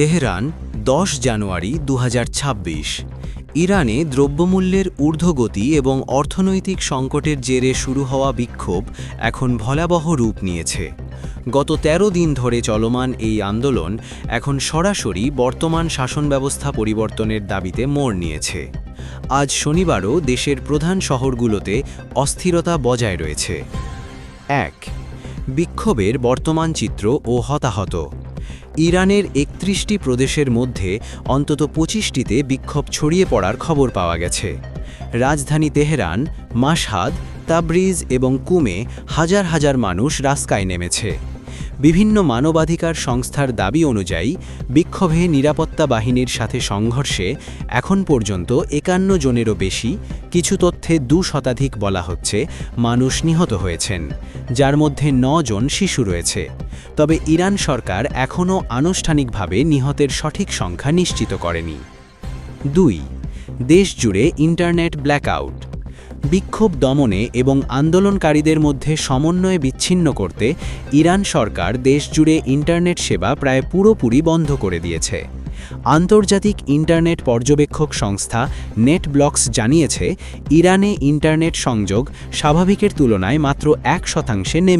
Tehran দশ জানুয়ারি দু হাজার ছাব্বিশ। ইরানে দ্রব্যমূল্যের ঊর্ধ্বগতি এবং অর্থনৈতিক সংকটের জেরে শুরু হওয়া বিক্ষোভ এখন ভয়াবহ রূপ নিয়েছে। গত ১৩ দিন ধরে চলমান এই আন্দোলন এখন সরাসরি বর্তমান শাসন ব্যবস্থা পরিবর্তনের দাবিতে মোড় নিয়েছে। আজ শনিবারও দেশের প্রধান শহরগুলোতে অস্থিরতা বজায় রয়েছে। এক, বিক্ষোভের বর্তমান চিত্র ও হতাহত। ইরানের একত্রিশটি প্রদেশের মধ্যে অন্তত পঁচিশটিতে বিক্ষোভ ছড়িয়ে পড়ার খবর পাওয়া গেছে। রাজধানী তেহরান মাসহাদ তাবরিজ এবং কুমে হাজার হাজার মানুষ রাস্কায় নেমেছে। বিভিন্ন মানবাধিকার সংস্থার দাবি অনুযায়ী বিক্ষোভে নিরাপত্তা বাহিনীর সাথে সংঘর্ষে এখন পর্যন্ত একান্ন জনেরও বেশি, কিছু তথ্যে দু শতাধিক বলা হচ্ছে, মানুষ নিহত হয়েছেন, যার মধ্যে জন শিশু রয়েছে। তবে ইরান সরকার এখনও আনুষ্ঠানিকভাবে নিহতের সঠিক সংখ্যা নিশ্চিত করেনি। দুই দেশজুড়ে ইন্টারনেট ব্ল্যাকআউট। বিক্ষোভ দমনে এবং আন্দোলনকারীদের মধ্যে সমন্বয় বিচ্ছিন্ন করতে ইরান সরকার দেশজুড়ে ইন্টারনেট সেবা প্রায় পুরোপুরি বন্ধ করে দিয়েছে। আন্তর্জাতিক ইন্টারনেট পর্যবেক্ষক সংস্থা নেট নেটব্লকস জানিয়েছে, ইরানে ইন্টারনেট সংযোগ স্বাভাবিকের তুলনায় মাত্র এক শতাংশে নেমে